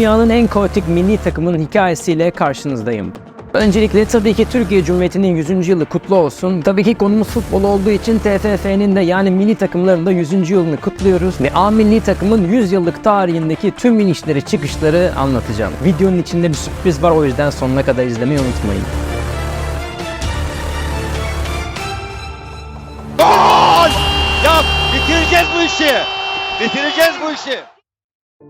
Dünyanın en kaotik milli takımının hikayesiyle karşınızdayım. Öncelikle tabii ki Türkiye Cumhuriyeti'nin 100. yılı kutlu olsun. Tabii ki konumuz futbol olduğu için TFF'nin de yani milli takımların da 100. yılını kutluyoruz. Ve A milli takımın 100 yıllık tarihindeki tüm inişleri çıkışları anlatacağım. Videonun içinde bir sürpriz var o yüzden sonuna kadar izlemeyi unutmayın. Gol! Ya bitireceğiz bu işi. Bitireceğiz bu işi.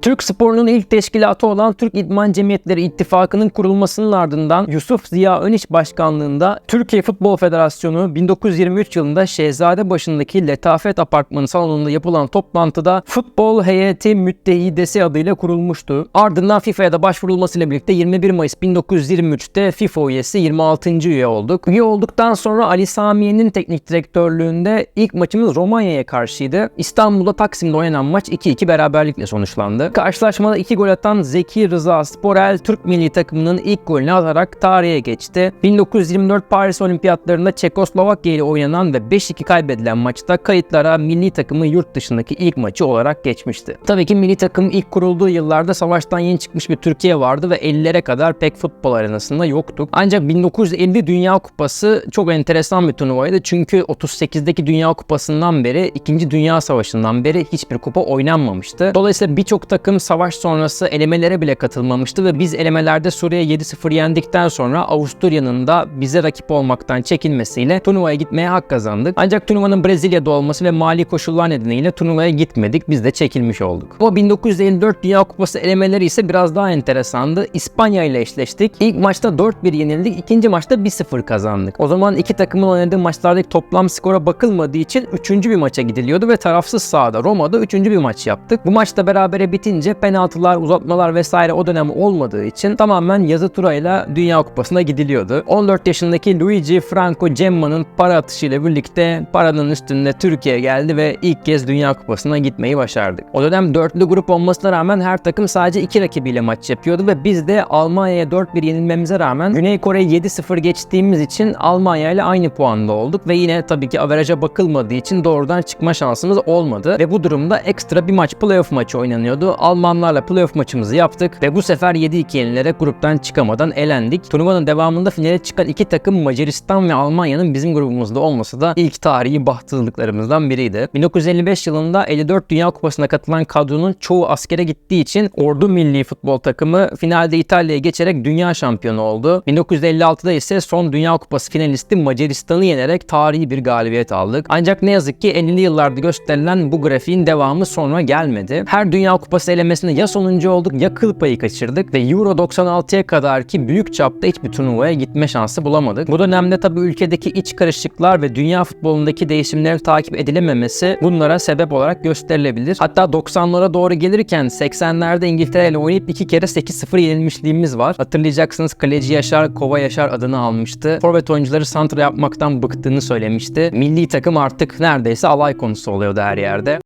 Türk sporunun ilk teşkilatı olan Türk İdman Cemiyetleri İttifakı'nın kurulmasının ardından Yusuf Ziya Öniş başkanlığında Türkiye Futbol Federasyonu 1923 yılında Şehzade başındaki Letafet Apartmanı salonunda yapılan toplantıda Futbol Heyeti Müttehidesi adıyla kurulmuştu. Ardından FIFA'ya da başvurulmasıyla birlikte 21 Mayıs 1923'te FIFA üyesi 26. üye olduk. Üye olduktan sonra Ali Samiye'nin teknik direktörlüğünde ilk maçımız Romanya'ya karşıydı. İstanbul'da Taksim'de oynanan maç 2-2 beraberlikle sonuçlandı. Karşılaşmada 2 gol atan Zeki Rıza Sporel Türk milli takımının ilk golünü atarak tarihe geçti. 1924 Paris Olimpiyatlarında Çekoslovakya ile oynanan ve 5-2 kaybedilen maçta kayıtlara milli takımın yurt dışındaki ilk maçı olarak geçmişti. Tabii ki milli takım ilk kurulduğu yıllarda savaştan yeni çıkmış bir Türkiye vardı ve 50'lere kadar pek futbol arenasında yoktuk. Ancak 1950 Dünya Kupası çok enteresan bir turnuvaydı. Çünkü 38'deki Dünya Kupası'ndan beri 2. Dünya Savaşı'ndan beri hiçbir kupa oynanmamıştı. Dolayısıyla birçok takım savaş sonrası elemelere bile katılmamıştı ve biz elemelerde Suriye 7-0 yendikten sonra Avusturya'nın da bize rakip olmaktan çekinmesiyle turnuvaya gitmeye hak kazandık. Ancak turnuvanın Brezilya'da olması ve mali koşullar nedeniyle turnuvaya gitmedik. Biz de çekilmiş olduk. O 1954 Dünya Kupası elemeleri ise biraz daha enteresandı. İspanya ile eşleştik. İlk maçta 4-1 yenildik. ikinci maçta 1-0 kazandık. O zaman iki takımın oynadığı maçlardaki toplam skora bakılmadığı için üçüncü bir maça gidiliyordu ve tarafsız sahada Roma'da üçüncü bir maç yaptık. Bu maçta berabere bitince penaltılar, uzatmalar vesaire o dönem olmadığı için tamamen yazı turayla Dünya Kupası'na gidiliyordu. 14 yaşındaki Luigi Franco Gemma'nın para atışıyla birlikte paranın üstünde Türkiye geldi ve ilk kez Dünya Kupası'na gitmeyi başardık. O dönem dörtlü grup olmasına rağmen her takım sadece iki rakibiyle maç yapıyordu ve biz de Almanya'ya 4-1 yenilmemize rağmen Güney Kore'yi 7-0 geçtiğimiz için Almanya ile aynı puanda olduk ve yine tabii ki averaja bakılmadığı için doğrudan çıkma şansımız olmadı ve bu durumda ekstra bir maç playoff maçı oynanıyordu. Almanlarla playoff maçımızı yaptık ve bu sefer 7-2 yenilerek gruptan çıkamadan elendik. Turnuvanın devamında finale çıkan iki takım Macaristan ve Almanya'nın bizim grubumuzda olması da ilk tarihi bahtsızlıklarımızdan biriydi. 1955 yılında 54 Dünya Kupası'na katılan kadronun çoğu askere gittiği için Ordu Milli Futbol takımı finalde İtalya'ya geçerek dünya şampiyonu oldu. 1956'da ise son Dünya Kupası finalisti Macaristan'ı yenerek tarihi bir galibiyet aldık. Ancak ne yazık ki 50'li yıllarda gösterilen bu grafiğin devamı sonra gelmedi. Her Dünya Kupası elemesinde ya sonuncu olduk ya kıl payı kaçırdık ve Euro 96'ya kadar ki büyük çapta hiçbir turnuvaya gitme şansı bulamadık. Bu dönemde tabii ülkedeki iç karışıklıklar ve dünya futbolundaki değişimlerin takip edilememesi bunlara sebep olarak gösterilebilir. Hatta 90'lara doğru gelirken 80'lerde İngiltere ile oynayıp iki kere 8-0 yenilmişliğimiz var. Hatırlayacaksınız kaleci Yaşar Kova Yaşar adını almıştı. Forvet oyuncuları santra yapmaktan bıktığını söylemişti. Milli takım artık neredeyse alay konusu oluyordu her yerde.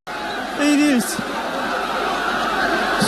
İyi değiliz.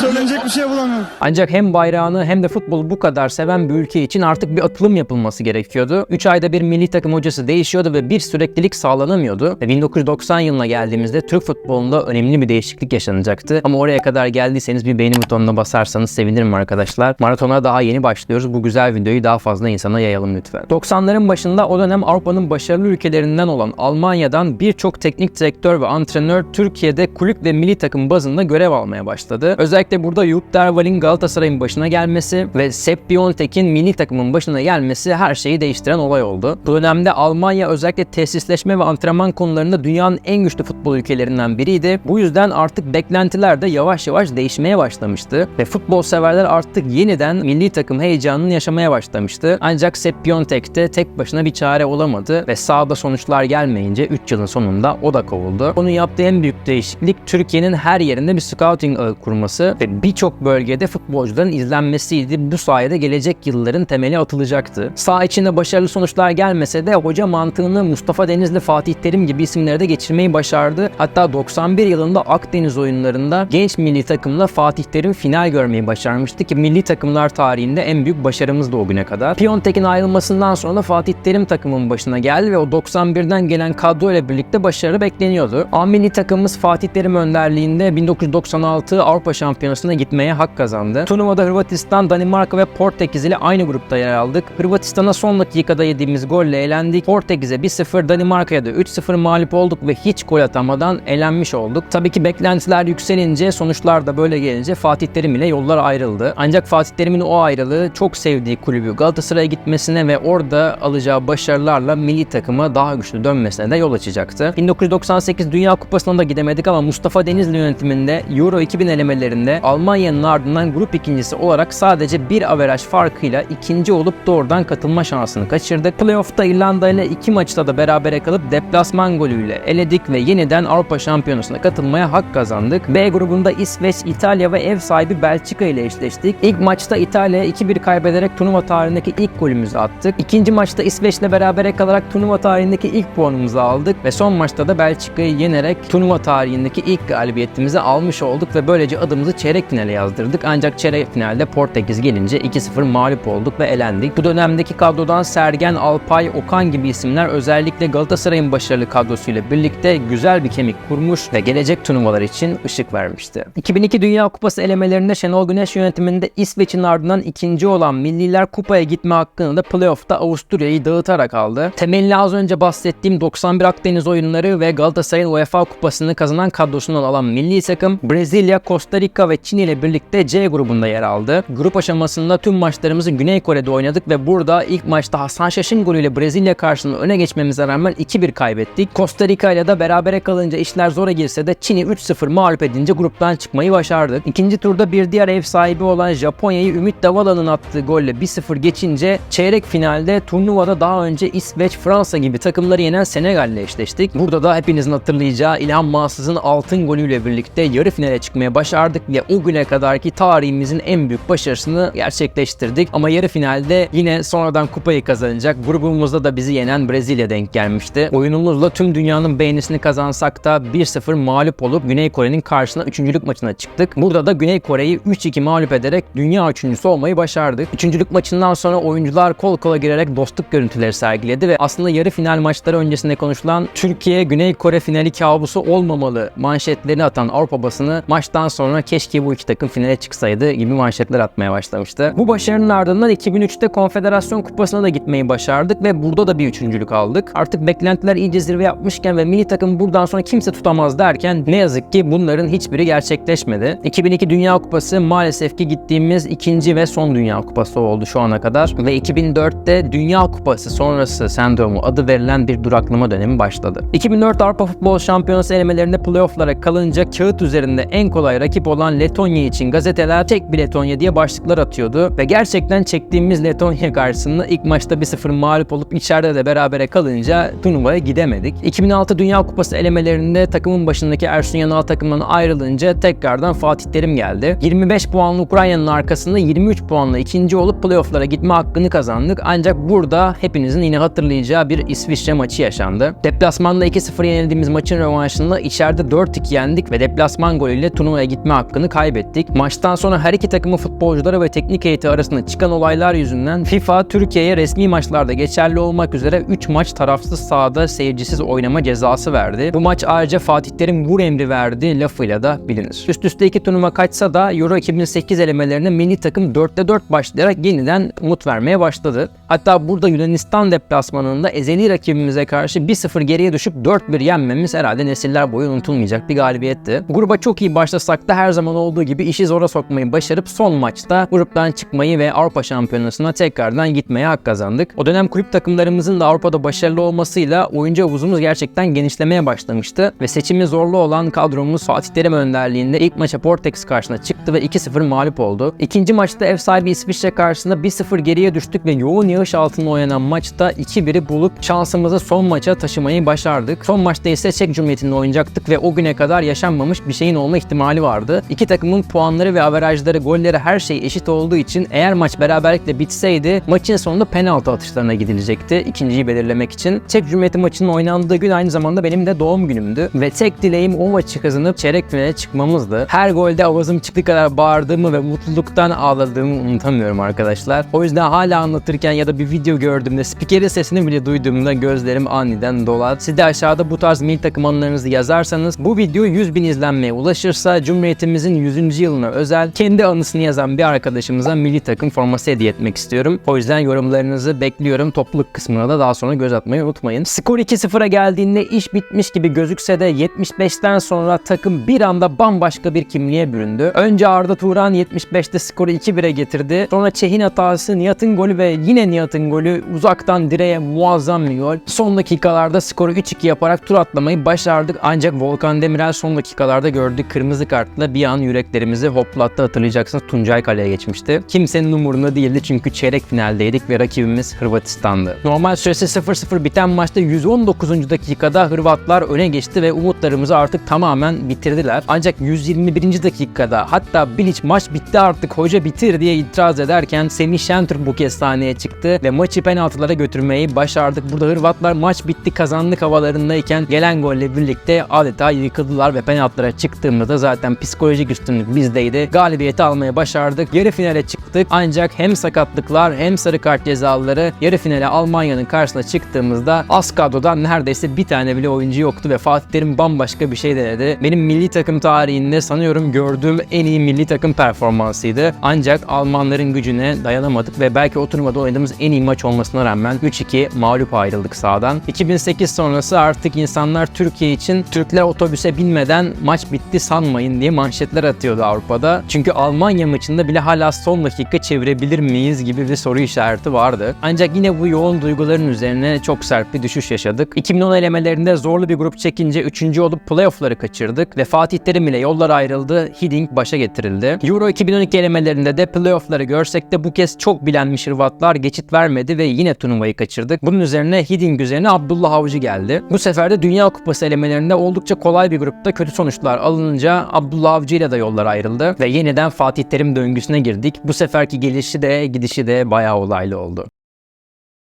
Söylenecek bir şey bulamıyorum. Ancak hem bayrağını hem de futbolu bu kadar seven bir ülke için artık bir atılım yapılması gerekiyordu. 3 ayda bir milli takım hocası değişiyordu ve bir süreklilik sağlanamıyordu. Ve 1990 yılına geldiğimizde Türk futbolunda önemli bir değişiklik yaşanacaktı. Ama oraya kadar geldiyseniz bir beğeni butonuna basarsanız sevinirim arkadaşlar. Maratona daha yeni başlıyoruz. Bu güzel videoyu daha fazla insana yayalım lütfen. 90'ların başında o dönem Avrupa'nın başarılı ülkelerinden olan Almanya'dan birçok teknik direktör ve antrenör Türkiye'de kulüp ve milli takım bazında görev almaya başladı. Özellikle burada Jupp Derwal'in Galatasaray'ın başına gelmesi ve Sepp Piontek'in milli takımın başına gelmesi her şeyi değiştiren olay oldu. Bu dönemde Almanya özellikle tesisleşme ve antrenman konularında dünyanın en güçlü futbol ülkelerinden biriydi. Bu yüzden artık beklentiler de yavaş yavaş değişmeye başlamıştı ve futbol severler artık yeniden milli takım heyecanını yaşamaya başlamıştı. Ancak Sepp Piontek de tek başına bir çare olamadı ve sahada sonuçlar gelmeyince 3 yılın sonunda o da kovuldu. Onun yaptığı en büyük değişiklik Türkiye'nin her yerinde bir scouting ağı kurması ve birçok bölgede futbolcuların izlenmesiydi. Bu sayede gelecek yılların temeli atılacaktı. Sağ içinde başarılı sonuçlar gelmese de hoca mantığını Mustafa Denizli, Fatih Terim gibi isimlere de geçirmeyi başardı. Hatta 91 yılında Akdeniz oyunlarında genç milli takımla Fatih Terim final görmeyi başarmıştı ki milli takımlar tarihinde en büyük başarımız da o güne kadar. Piontek'in ayrılmasından sonra Fatih Terim takımın başına geldi ve o 91'den gelen kadro ile birlikte başarı bekleniyordu. A milli takımımız Fatih Terim önderliğinde 1996 Avrupa Şampiyonası Şampiyonası'na gitmeye hak kazandı. Turnuvada Hırvatistan, Danimarka ve Portekiz ile aynı grupta yer aldık. Hırvatistan'a son dakikada yediğimiz golle elendik. Portekiz'e 1-0, Danimarka'ya da 3-0 mağlup olduk ve hiç gol atamadan elenmiş olduk. Tabii ki beklentiler yükselince, sonuçlar da böyle gelince Fatih Terim ile yollar ayrıldı. Ancak Fatih Terim'in o ayrılığı çok sevdiği kulübü Galatasaray'a gitmesine ve orada alacağı başarılarla milli takıma daha güçlü dönmesine de yol açacaktı. 1998 Dünya Kupası'na da gidemedik ama Mustafa Denizli yönetiminde Euro 2000 elemelerinde Almanya'nın ardından grup ikincisi olarak sadece bir averaj farkıyla ikinci olup doğrudan katılma şansını kaçırdık. Playoff'ta İrlanda ile iki maçta da berabere kalıp deplasman golüyle eledik ve yeniden Avrupa Şampiyonası'na katılmaya hak kazandık. B grubunda İsveç, İtalya ve ev sahibi Belçika ile eşleştik. İlk maçta İtalya'ya 2-1 kaybederek turnuva tarihindeki ilk golümüzü attık. İkinci maçta İsveç'le berabere kalarak turnuva tarihindeki ilk puanımızı aldık ve son maçta da Belçika'yı yenerek turnuva tarihindeki ilk galibiyetimizi almış olduk ve böylece adımızı çeyrek finale yazdırdık. Ancak çeyrek finalde Portekiz gelince 2-0 mağlup olduk ve elendik. Bu dönemdeki kadrodan Sergen, Alpay, Okan gibi isimler özellikle Galatasaray'ın başarılı kadrosuyla birlikte güzel bir kemik kurmuş ve gelecek turnuvalar için ışık vermişti. 2002 Dünya Kupası elemelerinde Şenol Güneş yönetiminde İsveç'in ardından ikinci olan Milliler Kupa'ya gitme hakkını da playoff'ta Avusturya'yı dağıtarak aldı. Temelli az önce bahsettiğim 91 Akdeniz oyunları ve Galatasaray'ın UEFA Kupası'nı kazanan kadrosundan alan milli takım Brezilya, Costa Rica ve Çin ile birlikte C grubunda yer aldı. Grup aşamasında tüm maçlarımızı Güney Kore'de oynadık ve burada ilk maçta Hasan Şaş'ın golüyle Brezilya karşısında öne geçmemize rağmen 2-1 kaybettik. Costa Rica ile de berabere kalınca işler zora girse de Çin'i 3-0 mağlup edince gruptan çıkmayı başardık. İkinci turda bir diğer ev sahibi olan Japonya'yı Ümit Davala'nın attığı golle 1-0 geçince çeyrek finalde turnuvada daha önce İsveç, Fransa gibi takımları yenen Senegal ile eşleştik. Burada da hepinizin hatırlayacağı İlhan Mahsız'ın altın golüyle birlikte yarı finale çıkmaya başardık ve o güne kadarki tarihimizin en büyük başarısını gerçekleştirdik. Ama yarı finalde yine sonradan kupayı kazanacak grubumuzda da bizi yenen Brezilya denk gelmişti. Oyunumuzla tüm dünyanın beğenisini kazansak da 1-0 mağlup olup Güney Kore'nin karşısına 3. maçına çıktık. Burada da Güney Kore'yi 3-2 mağlup ederek dünya üçüncüsü olmayı başardık. Üçüncülük maçından sonra oyuncular kol kola girerek dostluk görüntüleri sergiledi ve aslında yarı final maçları öncesinde konuşulan Türkiye Güney Kore finali kabusu olmamalı manşetlerini atan Avrupa basını maçtan sonra keşke bu iki takım finale çıksaydı gibi manşetler atmaya başlamıştı. Bu başarının ardından 2003'te Konfederasyon Kupası'na da gitmeyi başardık ve burada da bir üçüncülük aldık. Artık beklentiler iyice zirve yapmışken ve milli takım buradan sonra kimse tutamaz derken ne yazık ki bunların hiçbiri gerçekleşmedi. 2002 Dünya Kupası maalesef ki gittiğimiz ikinci ve son Dünya Kupası oldu şu ana kadar ve 2004'te Dünya Kupası sonrası sendromu adı verilen bir duraklama dönemi başladı. 2004 Avrupa Futbol Şampiyonası elemelerinde playofflara kalınca kağıt üzerinde en kolay rakip olan Letonya için gazeteler tek bir Letonya diye başlıklar atıyordu ve gerçekten çektiğimiz Letonya karşısında ilk maçta 1-0 mağlup olup içeride de berabere kalınca turnuvaya gidemedik. 2006 Dünya Kupası elemelerinde takımın başındaki Ersun Yanal takımından ayrılınca tekrardan Fatih Terim geldi. 25 puanlı Ukrayna'nın arkasında 23 puanla ikinci olup playofflara gitme hakkını kazandık. Ancak burada hepinizin yine hatırlayacağı bir İsviçre maçı yaşandı. Deplasmanda 2-0 yenildiğimiz maçın rövanşında içeride 4-2 yendik ve deplasman golüyle turnuvaya gitme hakkını kaybettik. Maçtan sonra her iki takımın futbolcuları ve teknik heyeti arasında çıkan olaylar yüzünden FIFA Türkiye'ye resmi maçlarda geçerli olmak üzere 3 maç tarafsız sahada seyircisiz oynama cezası verdi. Bu maç ayrıca Fatih Terim vur emri verdi lafıyla da bilinir. Üst üste iki turnuva kaçsa da Euro 2008 elemelerine milli takım 4'te 4 başlayarak yeniden umut vermeye başladı. Hatta burada Yunanistan deplasmanında ezeli rakibimize karşı 1-0 geriye düşüp 4-1 yenmemiz herhalde nesiller boyu unutulmayacak bir galibiyetti. Gruba çok iyi başlasak da her zaman olduğu gibi işi zora sokmayı başarıp son maçta gruptan çıkmayı ve Avrupa Şampiyonası'na tekrardan gitmeye hak kazandık. O dönem kulüp takımlarımızın da Avrupa'da başarılı olmasıyla oyuncu havuzumuz gerçekten genişlemeye başlamıştı ve seçimi zorlu olan kadromuz Fatih Terim önderliğinde ilk maça Portekiz karşısına çıktı ve 2-0 mağlup oldu. İkinci maçta ev sahibi İsviçre karşısında 1-0 geriye düştük ve yoğun yağış altında oynanan maçta 2-1'i bulup şansımızı son maça taşımayı başardık. Son maçta ise Çek Cumhuriyeti'nde oynayacaktık ve o güne kadar yaşanmamış bir şeyin olma ihtimali vardı. İki takımın puanları ve averajları, golleri her şey eşit olduğu için eğer maç beraberlikle bitseydi maçın sonunda penaltı atışlarına gidilecekti ikinciyi belirlemek için. Çek Cumhuriyeti maçının oynandığı gün aynı zamanda benim de doğum günümdü ve tek dileğim o maçı kazanıp çeyrek finale çıkmamızdı. Her golde avazım çıktı kadar bağırdığımı ve mutluluktan ağladığımı unutamıyorum arkadaşlar. O yüzden hala anlatırken ya da bir video gördüğümde spikerin sesini bile duyduğumda gözlerim aniden dolar. Siz de aşağıda bu tarz milli takım anılarınızı yazarsanız bu video 100 bin izlenmeye ulaşırsa Cumhuriyetimizin 100. yılına özel kendi anısını yazan bir arkadaşımıza milli takım forması hediye etmek istiyorum. O yüzden yorumlarınızı bekliyorum. Topluluk kısmına da daha sonra göz atmayı unutmayın. Skor 2-0'a geldiğinde iş bitmiş gibi gözükse de 75'ten sonra takım bir anda bambaşka bir kimliğe büründü. Önce Arda Turan 75'te skoru 2-1'e getirdi. Sonra Çehin hatası, Nihat'ın golü ve yine Nihat'ın golü uzaktan direğe muazzam bir gol. Son dakikalarda skoru 3-2 yaparak tur atlamayı başardık. Ancak Volkan Demirel son dakikalarda gördüğü kırmızı kartla bir an yüreklerimizi hoplattı. Hatırlayacaksınız Tuncay kaleye geçmişti. Kimsenin umurunda değildi çünkü çeyrek finaldeydik ve rakibimiz Hırvatistan'dı. Normal süresi 0-0 biten maçta 119. dakikada Hırvatlar öne geçti ve umutlarımızı artık tamamen bitirdiler. Ancak 121. dakikada hatta Bilic maç bitti artık hoca bitir diye itiraz ederken Semih Şentürk bu kez sahneye çıktı ve maçı penaltılara götürmeyi başardık. Burada Hırvatlar maç bitti kazandık havalarındayken gelen golle birlikte adeta yıkıldılar ve penaltılara çıktığımızda zaten psikolojik üstünlük bizdeydi. Galibiyeti almaya başardık. Yarı finale çıktık ancak hem sakatlıklar hem sarı kart cezaları yarı finale Almanya'nın karşısına çıktığımızda az kadrodan neredeyse bir tane bile oyuncu yoktu ve Fatih Terim bambaşka bir şey denedi. Benim milli takım tarihinde sanıyorum gördüğüm en iyi milli takım performansıydı. Ancak Almanların gücüne dayanamadık ve belki o oynadığımız en iyi maç olmasına rağmen 3-2 mağlup ayrıldık sahadan. 2008 sonrası artık insanlar Türkiye için Türkler otobüse binmeden maç bitti sanmayın diye manşetler atıyordu Avrupa'da. Çünkü Almanya maçında bile hala son dakika çevirebilir miyiz gibi bir soru işareti vardı. Ancak yine bu yoğun duyguların üzerine çok sert bir düşüş yaşadık. 2010 elemelerinde zorlu bir grup çekince 3. olup playoff'ları kaçırdık ve Fatih Terim ile yollar ayrıldı. Hiddink başa getirildi. Euro 2012 elemelerinde de playoff'ları görsek de bu kez çok bilenmiş Hırvatlar geçit vermedi ve yine turnuvayı kaçırdık. Bunun üzerine Hiddink üzerine Abdullah Avcı geldi. Bu sefer de Dünya Kupası elemelerinde oldukça kolay bir grupta kötü sonuçlar alınınca Abdullah Avcı ile de yollar ayrıldı ve yeniden Fatih Terim döngüsüne girdik. Bu seferki gelişi de gidişi de bayağı olaylı oldu.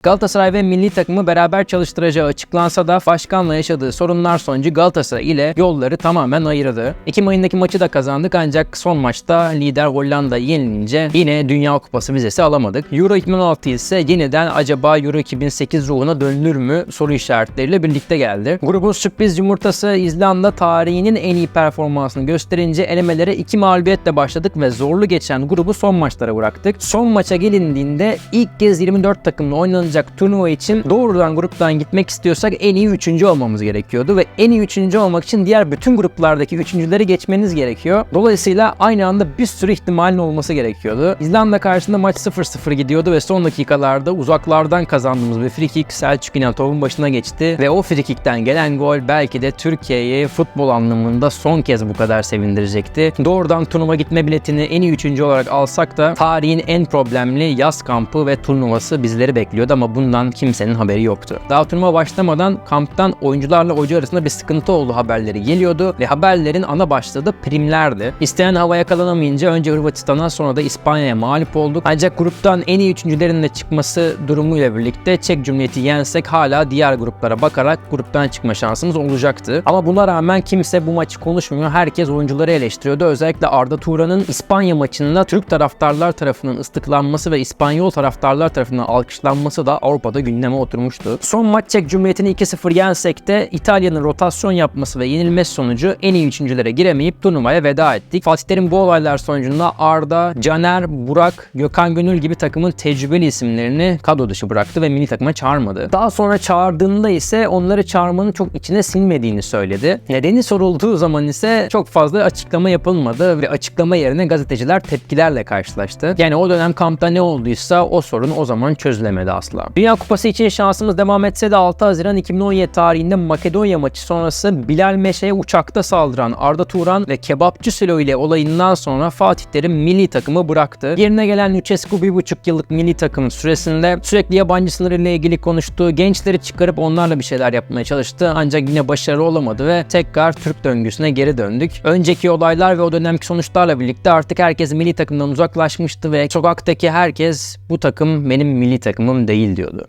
Galatasaray ve milli takımı beraber çalıştıracağı açıklansa da başkanla yaşadığı sorunlar sonucu Galatasaray ile yolları tamamen ayırdı. Ekim ayındaki maçı da kazandık ancak son maçta lider Hollanda yenilince yine Dünya Kupası vizesi alamadık. Euro 2016 ise yeniden acaba Euro 2008 ruhuna dönülür mü soru işaretleriyle birlikte geldi. Grubun sürpriz yumurtası İzlanda tarihinin en iyi performansını gösterince elemelere iki mağlubiyetle başladık ve zorlu geçen grubu son maçlara bıraktık. Son maça gelindiğinde ilk kez 24 takımla oynanacak turnuva için doğrudan gruptan gitmek istiyorsak en iyi üçüncü olmamız gerekiyordu ve en iyi üçüncü olmak için diğer bütün gruplardaki üçüncüleri geçmeniz gerekiyor. Dolayısıyla aynı anda bir sürü ihtimalin olması gerekiyordu. İzlanda karşısında maç 0-0 gidiyordu ve son dakikalarda uzaklardan kazandığımız bir free kick Selçuk İnatov'un başına geçti ve o free kickten gelen gol belki de Türkiye'yi futbol anlamında son kez bu kadar sevindirecekti. Doğrudan turnuva gitme biletini en iyi üçüncü olarak alsak da tarihin en problemli yaz kampı ve turnuvası bizleri bekliyordu ama bundan kimsenin haberi yoktu. Daha turnuva başlamadan kamptan oyuncularla hoca arasında bir sıkıntı olduğu haberleri geliyordu ve haberlerin ana başlığı da primlerdi. İsteyen hava yakalanamayınca önce Hırvatistan'a sonra da İspanya'ya mağlup olduk. Ancak gruptan en iyi üçüncülerin de çıkması durumuyla birlikte Çek Cumhuriyeti yensek hala diğer gruplara bakarak gruptan çıkma şansımız olacaktı. Ama buna rağmen kimse bu maçı konuşmuyor. Herkes oyuncuları eleştiriyordu. Özellikle Arda Turan'ın İspanya maçında Türk taraftarlar tarafından ıslıklanması ve İspanyol taraftarlar tarafından alkışlanması da Avrupa'da gündeme oturmuştu. Son maç Çek Cumhuriyeti'ni 2-0 yensek de İtalya'nın rotasyon yapması ve yenilmesi sonucu en iyi üçüncülere giremeyip turnuvaya veda ettik. Fatih Terim bu olaylar sonucunda Arda, Caner, Burak, Gökhan Gönül gibi takımın tecrübeli isimlerini kadro dışı bıraktı ve milli takıma çağırmadı. Daha sonra çağırdığında ise onları çağırmanın çok içine sinmediğini söyledi. Nedeni sorulduğu zaman ise çok fazla açıklama yapılmadı ve açıklama yerine gazeteciler tepkilerle karşılaştı. Yani o dönem kampta ne olduysa o sorun o zaman çözülemedi asla. Dünya Kupası için şansımız devam etse de 6 Haziran 2017 tarihinde Makedonya maçı sonrası Bilal Meşe'ye uçakta saldıran Arda Turan ve Kebapçı Selo ile olayından sonra Fatih Terim milli takımı bıraktı. Yerine gelen Lucescu bir buçuk yıllık milli takım süresinde sürekli yabancı sınırıyla ilgili konuştu. Gençleri çıkarıp onlarla bir şeyler yapmaya çalıştı ancak yine başarılı olamadı ve tekrar Türk döngüsüne geri döndük. Önceki olaylar ve o dönemki sonuçlarla birlikte artık herkes milli takımdan uzaklaşmıştı ve sokaktaki herkes bu takım benim milli takımım değil diyordu.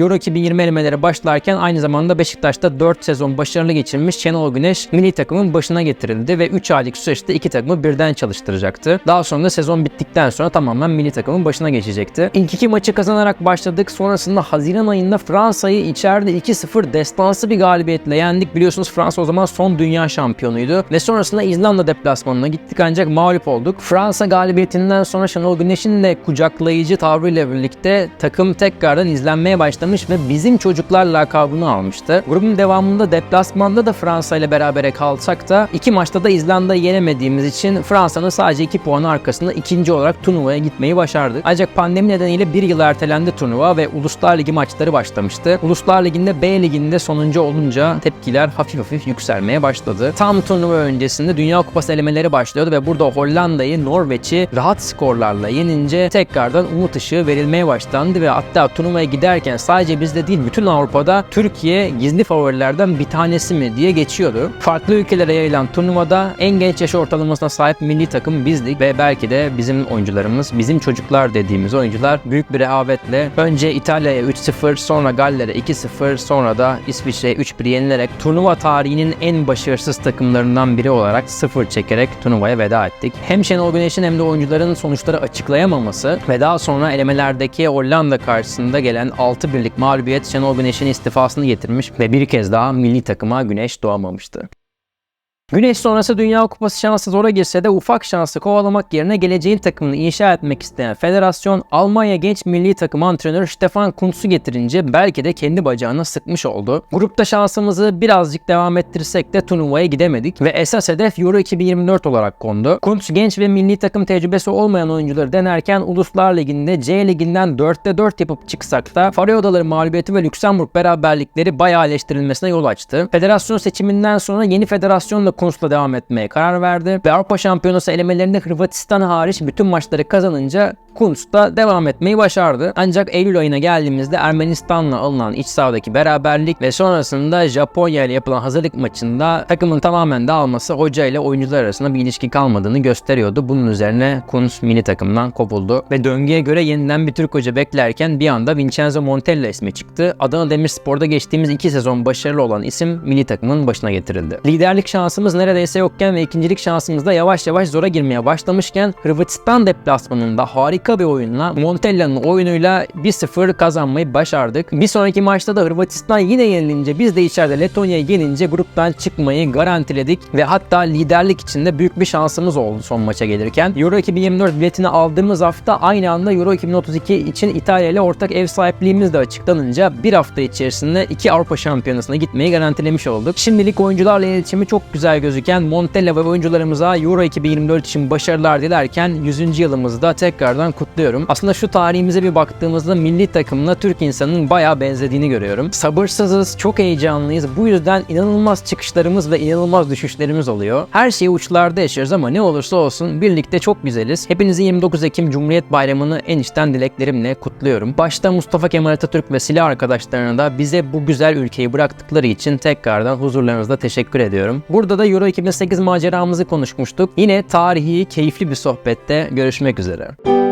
Euro 2020 elemeleri başlarken aynı zamanda Beşiktaş'ta 4 sezon başarılı geçirmiş Şenol Güneş milli takımın başına getirildi ve 3 aylık süreçte iki takımı birden çalıştıracaktı. Daha sonra da sezon bittikten sonra tamamen milli takımın başına geçecekti. İlk iki maçı kazanarak başladık. Sonrasında Haziran ayında Fransa'yı içeride 2-0 destansı bir galibiyetle yendik. Biliyorsunuz Fransa o zaman son dünya şampiyonuydu. Ve sonrasında İzlanda deplasmanına gittik ancak mağlup olduk. Fransa galibiyetinden sonra Şenol Güneş'in de kucaklayıcı tavrıyla birlikte takım tekrardan izlenmeye başlamış ve bizim çocuklar lakabını almıştı. Grubun devamında deplasmanda da Fransa ile berabere kalsak da iki maçta da İzlanda'yı yenemediğimiz için Fransa'nın sadece 2 puan arkasında ikinci olarak turnuvaya gitmeyi başardık. Ancak pandemi nedeniyle bir yıl ertelendi turnuva ve Uluslar Ligi maçları başlamıştı. Uluslar Ligi'nde B Ligi'nde sonuncu olunca tepkiler hafif hafif yükselmeye başladı. Tam turnuva öncesinde Dünya Kupası elemeleri başlıyordu ve burada Hollanda'yı, Norveç'i rahat skorlarla yenince tekrardan umut ışığı verilmeye başlandı ve hatta turnuvaya giderken sadece bizde değil bütün Avrupa'da Türkiye gizli favorilerden bir tanesi mi diye geçiyordu. Farklı ülkelere yayılan turnuvada en genç yaş ortalamasına sahip milli takım bizdik ve belki de bizim oyuncularımız, bizim çocuklar dediğimiz oyuncular büyük bir rehavetle önce İtalya'ya 3-0, sonra Galler'e 2-0, sonra da İsviçre'ye 3-1 yenilerek turnuva tarihinin en başarısız takımlarından biri olarak 0 çekerek turnuvaya veda ettik. Hem Şenol Güneş'in hem de oyuncuların sonuçları açıklayamaması ve daha sonra elemelerdeki Hollanda karşısında gelen 6 birlik mağlubiyet Şenol Güneş'in istifasını getirmiş ve bir kez daha milli takıma güneş doğamamıştı. Güneş sonrası Dünya Kupası şansı zora girse de ufak şansı kovalamak yerine geleceğin takımını inşa etmek isteyen federasyon Almanya genç milli takım antrenörü Stefan Kuntz'u getirince belki de kendi bacağına sıkmış oldu. Grupta şansımızı birazcık devam ettirsek de turnuvaya gidemedik ve esas hedef Euro 2024 olarak kondu. Kuntz genç ve milli takım tecrübesi olmayan oyuncuları denerken Uluslar Ligi'nde C Ligi'nden 4'te 4 yapıp çıksak da Faroe Odaları mağlubiyeti ve Lüksemburg beraberlikleri bayağı eleştirilmesine yol açtı. Federasyon seçiminden sonra yeni federasyonla Kuntz'la devam etmeye karar verdi. Ve Avrupa Şampiyonası elemelerinde Hırvatistan hariç bütün maçları kazanınca Kuntz da devam etmeyi başardı. Ancak Eylül ayına geldiğimizde Ermenistan'la alınan iç sahadaki beraberlik ve sonrasında Japonya ile yapılan hazırlık maçında takımın tamamen dağılması hoca ile oyuncular arasında bir ilişki kalmadığını gösteriyordu. Bunun üzerine Kuntz mini takımdan kovuldu ve döngüye göre yeniden bir Türk hoca beklerken bir anda Vincenzo Montella ismi çıktı. Adana Demirspor'da geçtiğimiz iki sezon başarılı olan isim milli takımın başına getirildi. Liderlik şansımız neredeyse yokken ve ikincilik şansımız da yavaş yavaş zora girmeye başlamışken Hırvatistan deplasmanında harika bir oyunla Montella'nın oyunuyla 1-0 kazanmayı başardık. Bir sonraki maçta da Hırvatistan yine yenilince biz de içeride Letonya'yı yenince gruptan çıkmayı garantiledik ve hatta liderlik için de büyük bir şansımız oldu son maça gelirken. Euro 2024 biletini aldığımız hafta aynı anda Euro 2032 için İtalya ile ortak ev sahipliğimiz de açıklanınca bir hafta içerisinde iki Avrupa Şampiyonası'na gitmeyi garantilemiş olduk. Şimdilik oyuncularla iletişimi çok güzel gözüken Montella ve oyuncularımıza Euro 2024 için başarılar dilerken 100. yılımızda tekrardan kutluyorum. Aslında şu tarihimize bir baktığımızda milli takımla Türk insanının bayağı benzediğini görüyorum. Sabırsızız, çok heyecanlıyız. Bu yüzden inanılmaz çıkışlarımız ve inanılmaz düşüşlerimiz oluyor. Her şeyi uçlarda yaşıyoruz ama ne olursa olsun birlikte çok güzeliz. Hepinizin 29 Ekim Cumhuriyet Bayramı'nı en içten dileklerimle kutluyorum. Başta Mustafa Kemal Atatürk ve silah arkadaşlarına da bize bu güzel ülkeyi bıraktıkları için tekrardan huzurlarınızda teşekkür ediyorum. Burada da Euro 2008 maceramızı konuşmuştuk. Yine tarihi, keyifli bir sohbette görüşmek üzere.